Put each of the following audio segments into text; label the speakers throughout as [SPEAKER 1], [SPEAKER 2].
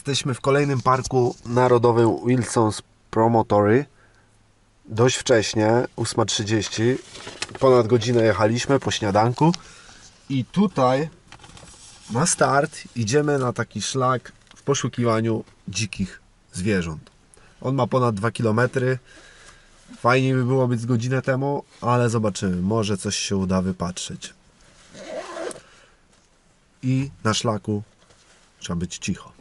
[SPEAKER 1] Jesteśmy w kolejnym parku narodowym Wilson's Promontory. Dość wcześnie, 8.30. Ponad godzinę jechaliśmy po śniadanku. I tutaj na start idziemy na taki szlak w poszukiwaniu dzikich zwierząt. On ma ponad 2 km. Fajnie by było być z godzinę temu, ale zobaczymy. Może coś się uda wypatrzeć. I na szlaku trzeba być cicho.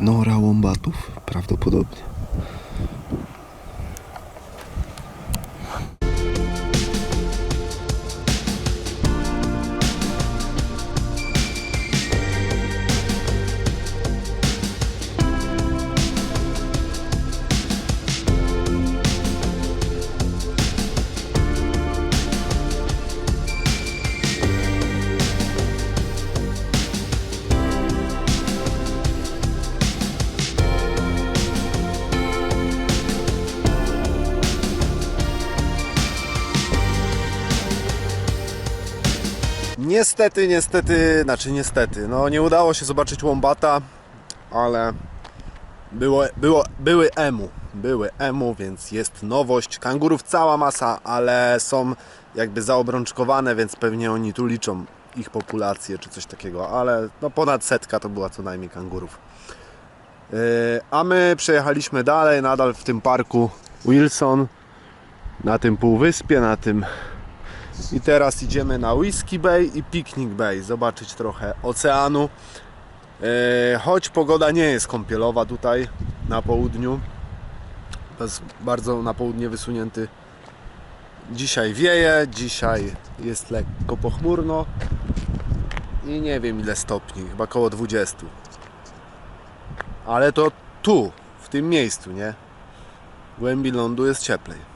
[SPEAKER 1] Nora łombatów prawdopodobnie. Niestety, niestety, znaczy niestety, no nie udało się zobaczyć łombata, ale było, było, były emu, były emu, więc jest nowość. Kangurów cała masa, ale są jakby zaobrączkowane, więc pewnie oni tu liczą ich populację czy coś takiego, ale no ponad setka to była co najmniej kangurów. Yy, A my przejechaliśmy dalej, nadal w tym parku Wilson, na tym półwyspie, na tym i teraz idziemy na Whiskey Bay i Picnic Bay, zobaczyć trochę oceanu. E, Choć pogoda nie jest kąpielowa tutaj na południu, to jest bardzo na południe wysunięty. Dzisiaj wieje, dzisiaj jest lekko pochmurno i nie wiem ile stopni, chyba około 20. Ale to tu, w tym miejscu, nie? W głębi lądu jest cieplej.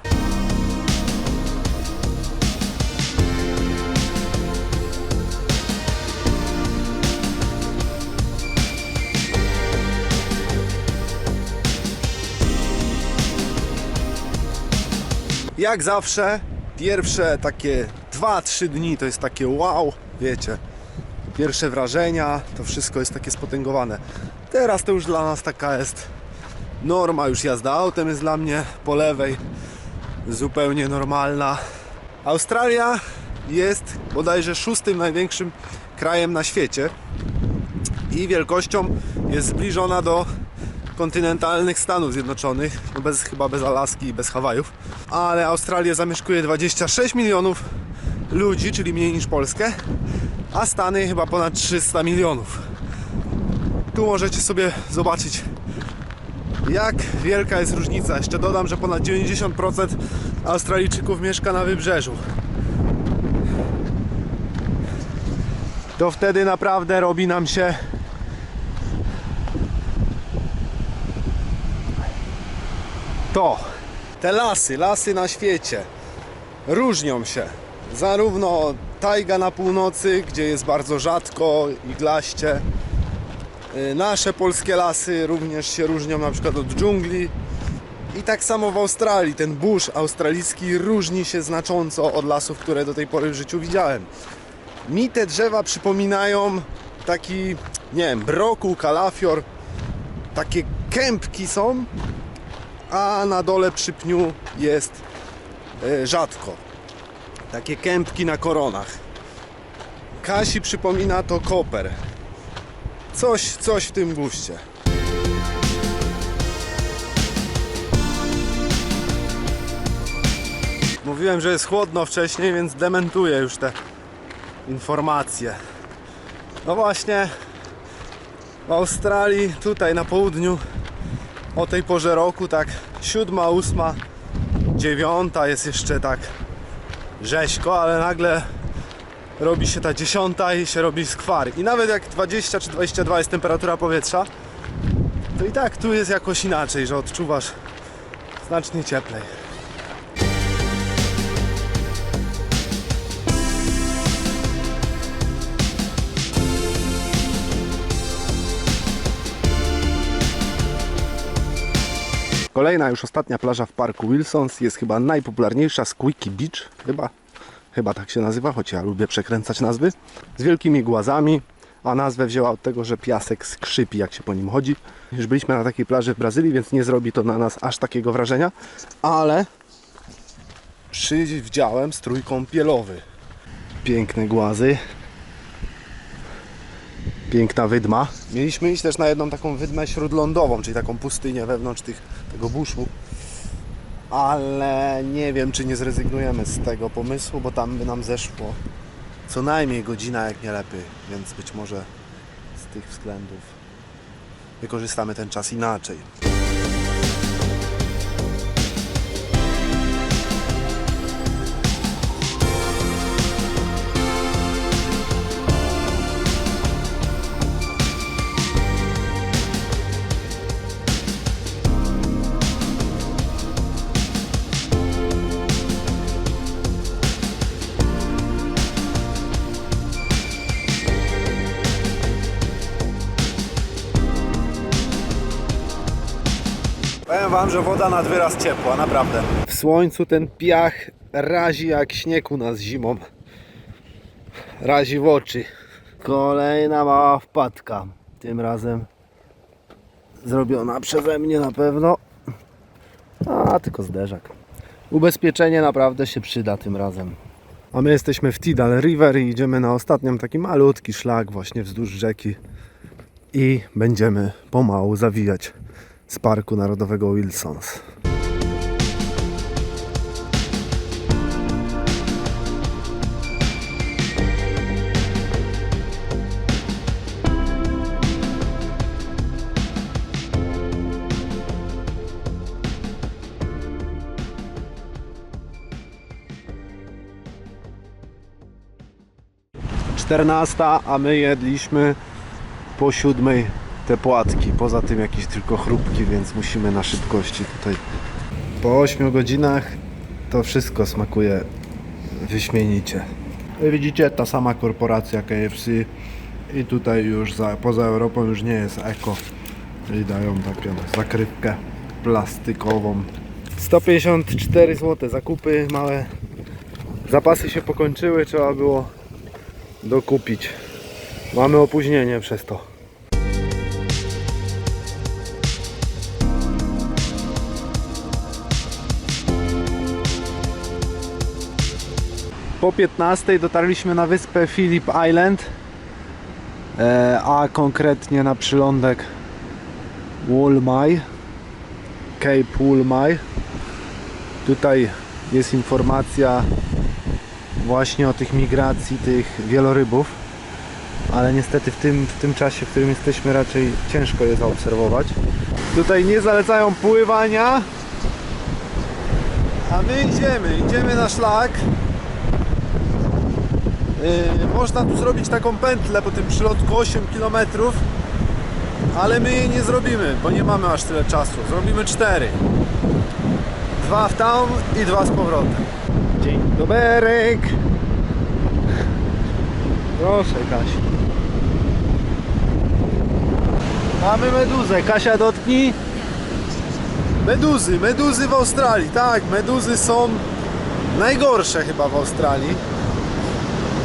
[SPEAKER 1] Jak zawsze, pierwsze takie 2-3 dni to jest takie wow, wiecie. Pierwsze wrażenia, to wszystko jest takie spotęgowane. Teraz to już dla nas taka jest norma, już jazda autem jest dla mnie po lewej zupełnie normalna. Australia jest bodajże szóstym największym krajem na świecie i wielkością jest zbliżona do kontynentalnych Stanów Zjednoczonych, no bez, chyba bez Alaski i bez Hawajów, ale Australię zamieszkuje 26 milionów ludzi, czyli mniej niż Polskę, a Stany chyba ponad 300 milionów. Tu możecie sobie zobaczyć jak wielka jest różnica. Jeszcze dodam, że ponad 90% Australijczyków mieszka na wybrzeżu. To wtedy naprawdę robi nam się to te lasy, lasy na świecie różnią się. Zarówno tajga na północy, gdzie jest bardzo rzadko i glaście. Y, Nasze polskie lasy również się różnią na przykład od dżungli. I tak samo w Australii, ten burz australijski różni się znacząco od lasów, które do tej pory w życiu widziałem. Mi te drzewa przypominają taki, nie wiem, brokuł, kalafior. Takie kępki są, a na dole przy pniu jest e, rzadko. Takie kępki na koronach. Kasi przypomina to koper. Coś, coś w tym guście. Mówiłem, że jest chłodno wcześniej, więc dementuję już te informacje. No właśnie, w Australii, tutaj na południu o tej porze roku, tak siódma, ósma, dziewiąta jest jeszcze tak rzeźko, ale nagle robi się ta dziesiąta i się robi skwar. I nawet jak 20 czy 22 jest temperatura powietrza, to i tak tu jest jakoś inaczej, że odczuwasz znacznie cieplej. Kolejna, już ostatnia plaża w parku Wilsons jest chyba najpopularniejsza, Squeaky Beach, chyba, chyba tak się nazywa, choć ja lubię przekręcać nazwy, z wielkimi głazami, a nazwę wzięła od tego, że piasek skrzypi jak się po nim chodzi. Już byliśmy na takiej plaży w Brazylii, więc nie zrobi to na nas aż takiego wrażenia, ale przywdziałem strój kąpielowy. Piękne głazy, piękna wydma. Mieliśmy iść też na jedną taką wydmę śródlądową, czyli taką pustynię wewnątrz tych, tego buszu. Ale nie wiem, czy nie zrezygnujemy z tego pomysłu, bo tam by nam zeszło co najmniej godzina, jak nie lepiej. Więc być może z tych względów wykorzystamy ten czas inaczej. Że woda nad wyraz ciepła, naprawdę. W słońcu ten piach razi jak śnieg u nas zimą. Razi w oczy. Kolejna mała wpadka. Tym razem zrobiona przeze mnie na pewno. A, tylko zderzak. Ubezpieczenie naprawdę się przyda tym razem. A my jesteśmy w Tidal River i idziemy na ostatnią taki malutki szlak właśnie wzdłuż rzeki. I będziemy pomału zawijać z Parku Narodowego Wilsons. Czternasta, a my jedliśmy po siódmej te płatki. Poza tym jakieś tylko chrupki, więc musimy na szybkości tutaj. Po 8 godzinach to wszystko smakuje wyśmienicie. Widzicie, ta sama korporacja KFC i tutaj już za, poza Europą już nie jest eko i dają taką zakrywkę plastikową. 154 zł zakupy małe. Zapasy się pokończyły, trzeba było dokupić. Mamy opóźnienie przez to. Po 15 dotarliśmy na wyspę Phillip Island, e, a konkretnie na przylądek Woolmai, Cape Woolmai. Tutaj jest informacja właśnie o tych migracji tych wielorybów, ale niestety w tym, w tym czasie, w którym jesteśmy raczej ciężko je zaobserwować. Tutaj nie zalecają pływania, a my idziemy, idziemy na szlak. Yy, można tu zrobić taką pętlę po tym przylotku 8 km, ale my jej nie zrobimy, bo nie mamy aż tyle czasu. Zrobimy 4. Dwa w tam i dwa z powrotem. Dzień doberek. Proszę Kasiu. Mamy meduzę. Kasia dotknij. Meduzy, meduzy w Australii. Tak, meduzy są najgorsze chyba w Australii.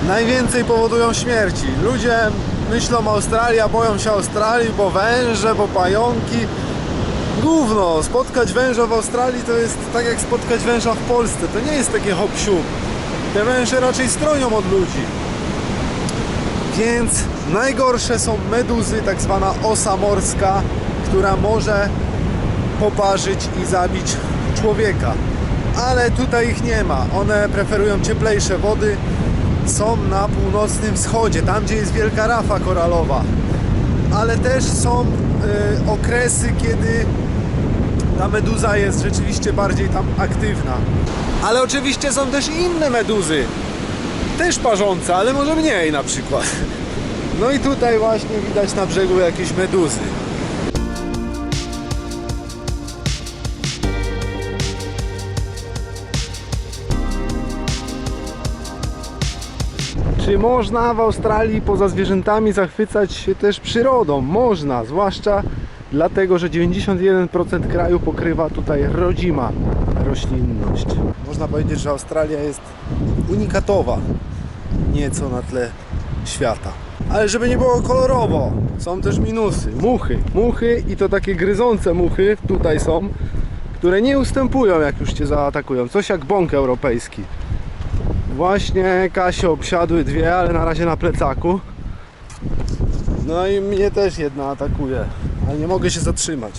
[SPEAKER 1] Najwięcej powodują śmierci. Ludzie myślą Australia, boją się Australii, bo węże, bo pająki. Gówno, spotkać węża w Australii to jest tak jak spotkać węża w Polsce. To nie jest takie hop siup. Te węże raczej stronią od ludzi. Więc najgorsze są meduzy, tak zwana osa morska, która może poparzyć i zabić człowieka. ale tutaj ich nie ma. One preferują cieplejsze wody. Są na północnym wschodzie, tam gdzie jest wielka rafa koralowa. Ale też są y, okresy, kiedy ta meduza jest rzeczywiście bardziej tam aktywna. Ale oczywiście są też inne meduzy. Też parzące, ale może mniej na przykład. No i tutaj właśnie widać na brzegu jakieś meduzy. Czy można w Australii poza zwierzętami zachwycać się też przyrodą? Można, zwłaszcza dlatego, że 91% kraju pokrywa tutaj rodzima roślinność. Można powiedzieć, że Australia jest unikatowa nieco na tle świata. Ale żeby nie było kolorowo, są też minusy. Muchy, muchy i to takie gryzące muchy tutaj są, które nie ustępują jak już Cię zaatakują. Coś jak bąk europejski. Właśnie Kasie obsiadły dwie, ale na razie na plecaku. No i mnie też jedna atakuje, ale nie mogę się zatrzymać.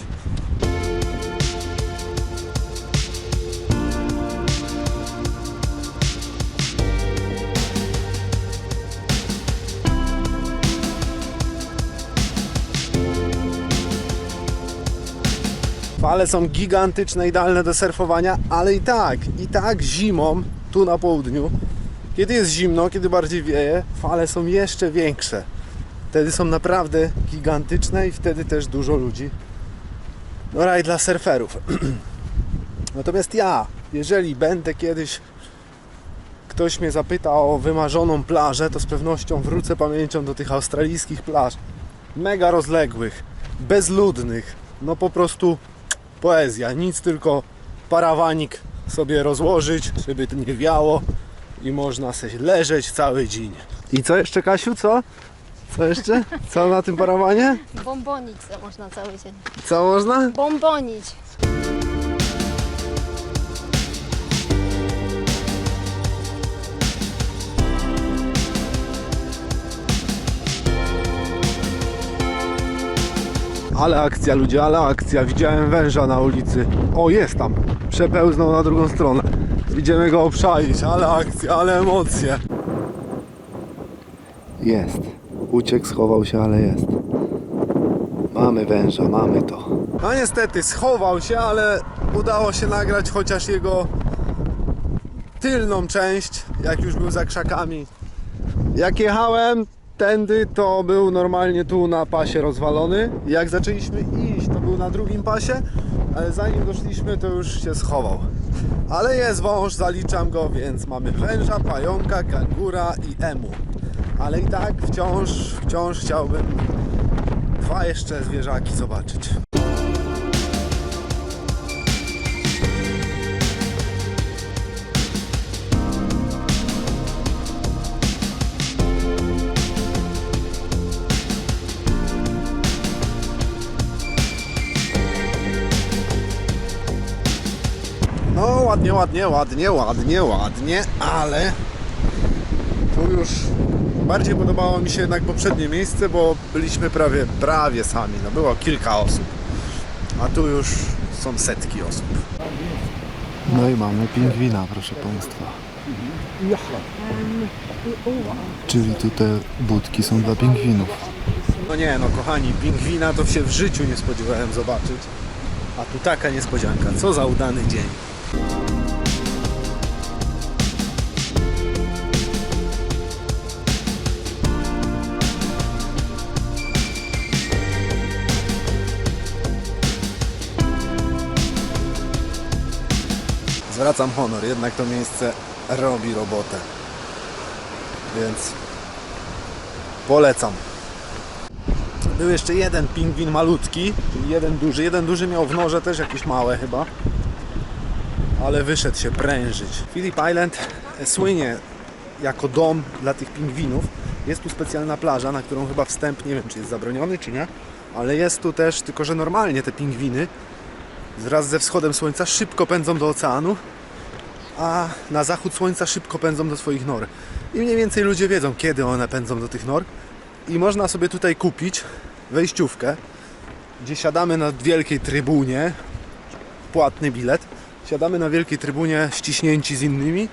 [SPEAKER 1] Fale są gigantyczne, idealne do surfowania, ale i tak, i tak zimą tu na południu, kiedy jest zimno, kiedy bardziej wieje, fale są jeszcze większe. Wtedy są naprawdę gigantyczne i wtedy też dużo ludzi. No raj dla surferów. Natomiast ja, jeżeli będę kiedyś ktoś mnie zapyta o wymarzoną plażę, to z pewnością wrócę pamięcią do tych australijskich plaż. Mega rozległych, bezludnych, no po prostu poezja, nic tylko parawanik sobie rozłożyć, żeby to nie wiało i można sobie leżeć cały dzień. I co jeszcze Kasiu, co? Co jeszcze? Co na tym parawanie?
[SPEAKER 2] Bombonić se można cały dzień.
[SPEAKER 1] Co można?
[SPEAKER 2] Bombonić.
[SPEAKER 1] Ale akcja ludzie, ale akcja. Widziałem węża na ulicy. O, jest tam. Przepełznął na drugą stronę. Idziemy go obszaić, ale akcja, ale emocje. Jest. Uciekł, schował się, ale jest. Mamy węża, mamy to. No niestety, schował się, ale udało się nagrać chociaż jego tylną część, jak już był za krzakami. Jak jechałem tędy, to był normalnie tu na pasie rozwalony. Jak zaczęliśmy iść, to był na drugim pasie, ale zanim doszliśmy, to już się schował. Ale jest wąż, zaliczam go, więc mamy węża, pająka, kangura i emu. Ale i tak wciąż, wciąż chciałbym dwa jeszcze zwierzaki zobaczyć. Ładnie, ładnie, ładnie, ładnie, ładnie, ale tu już bardziej podobało mi się jednak poprzednie miejsce, bo byliśmy prawie, prawie sami, no było kilka osób, a tu już są setki osób. No i mamy pingwina, proszę Państwa. Czyli tu te budki są dla pingwinów. No nie, no kochani, pingwina to się w życiu nie spodziewałem zobaczyć. A tu taka niespodzianka. Co za udany dzień. Zwracam honor, jednak to miejsce robi robotę. Więc polecam. Był jeszcze jeden pingwin malutki, czyli jeden duży. Jeden duży miał w norze też jakieś małe chyba. Ale wyszedł się prężyć. Phillip Island słynie jako dom dla tych pingwinów. Jest tu specjalna plaża, na którą chyba wstęp nie wiem czy jest zabroniony czy nie. Ale jest tu też, tylko że normalnie te pingwiny wraz ze wschodem słońca szybko pędzą do oceanu, a na zachód słońca szybko pędzą do swoich nor. I mniej więcej ludzie wiedzą, kiedy one pędzą do tych nor. I można sobie tutaj kupić wejściówkę, gdzie siadamy na wielkiej trybunie, płatny bilet, Siadamy na wielkiej trybunie, ściśnięci z innymi.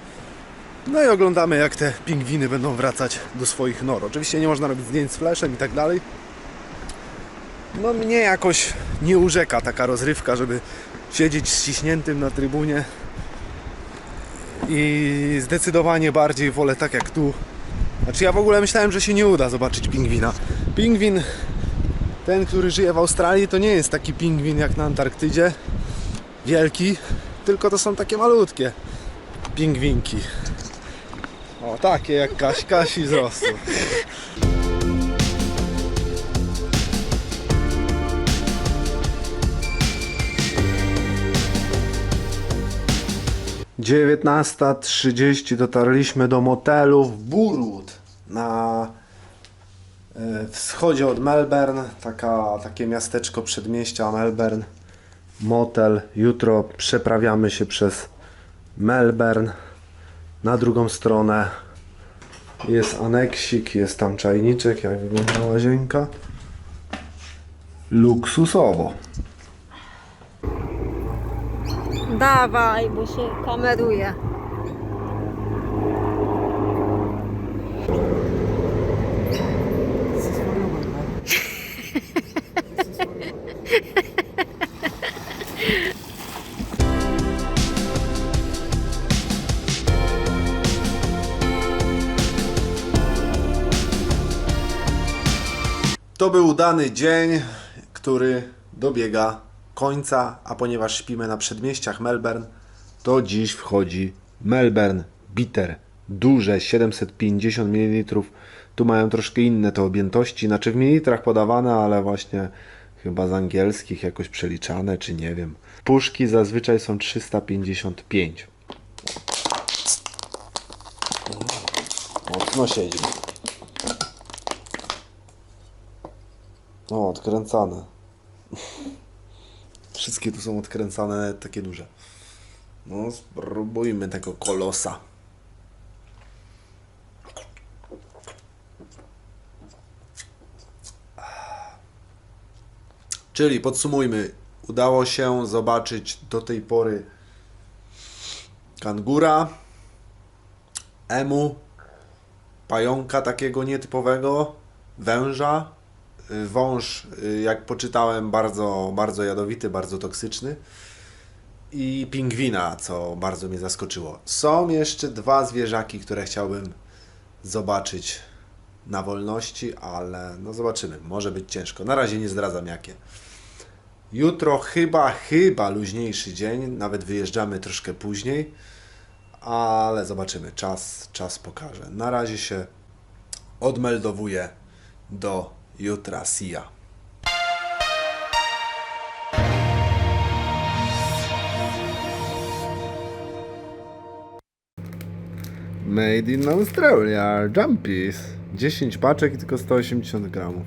[SPEAKER 1] No i oglądamy, jak te pingwiny będą wracać do swoich nor. Oczywiście nie można robić zdjęć z flashem i tak dalej. No mnie jakoś nie urzeka taka rozrywka, żeby siedzieć ściśniętym na trybunie. I zdecydowanie bardziej wolę tak jak tu. Znaczy ja w ogóle myślałem, że się nie uda zobaczyć pingwina. Pingwin, ten, który żyje w Australii, to nie jest taki pingwin jak na Antarktydzie. Wielki, tylko to są takie malutkie pingwinki. O, takie jak Kaś, Kasi wzrostu. Dziewiętnasta trzydzieści dotarliśmy do motelu w Burwood na e, wschodzie od Melbourne, taka, takie miasteczko przedmieścia Melbourne, motel. Jutro przeprawiamy się przez Melbourne na drugą stronę. Jest aneksik, jest tam czajniczek, jak wygląda łazienka. Luksusowo.
[SPEAKER 2] Dawaj, bo się kameruje.
[SPEAKER 1] To był udany dzień, który dobiega końca, a ponieważ śpimy na przedmieściach Melbourne, to dziś wchodzi Melbourne Bitter. Duże, 750 ml. Tu mają troszkę inne te objętości, znaczy w mililitrach podawane, ale właśnie chyba z angielskich jakoś przeliczane, czy nie wiem. Puszki zazwyczaj są 355. Mocno siedzi. O, odkręcane. Wszystkie tu są odkręcane, takie duże. No, spróbujmy tego kolosa. Czyli podsumujmy. Udało się zobaczyć do tej pory kangura, emu, pająka takiego nietypowego, węża, wąż, y, jak poczytałem, bardzo, bardzo jadowity, bardzo toksyczny i pingwina, co bardzo mnie zaskoczyło. Są jeszcze dwa zwierzaki, które chciałbym zobaczyć na wolności, ale no zobaczymy, może być ciężko. Na razie nie zdradzam jakie. Jutro chyba, chyba luźniejszy dzień, nawet wyjeżdżamy troszkę później, ale zobaczymy, czas, czas pokaże. Na razie się odmeldowuję do See ya. Made in Australia, Jumpies. 10 paczek i tylko 180 gramów.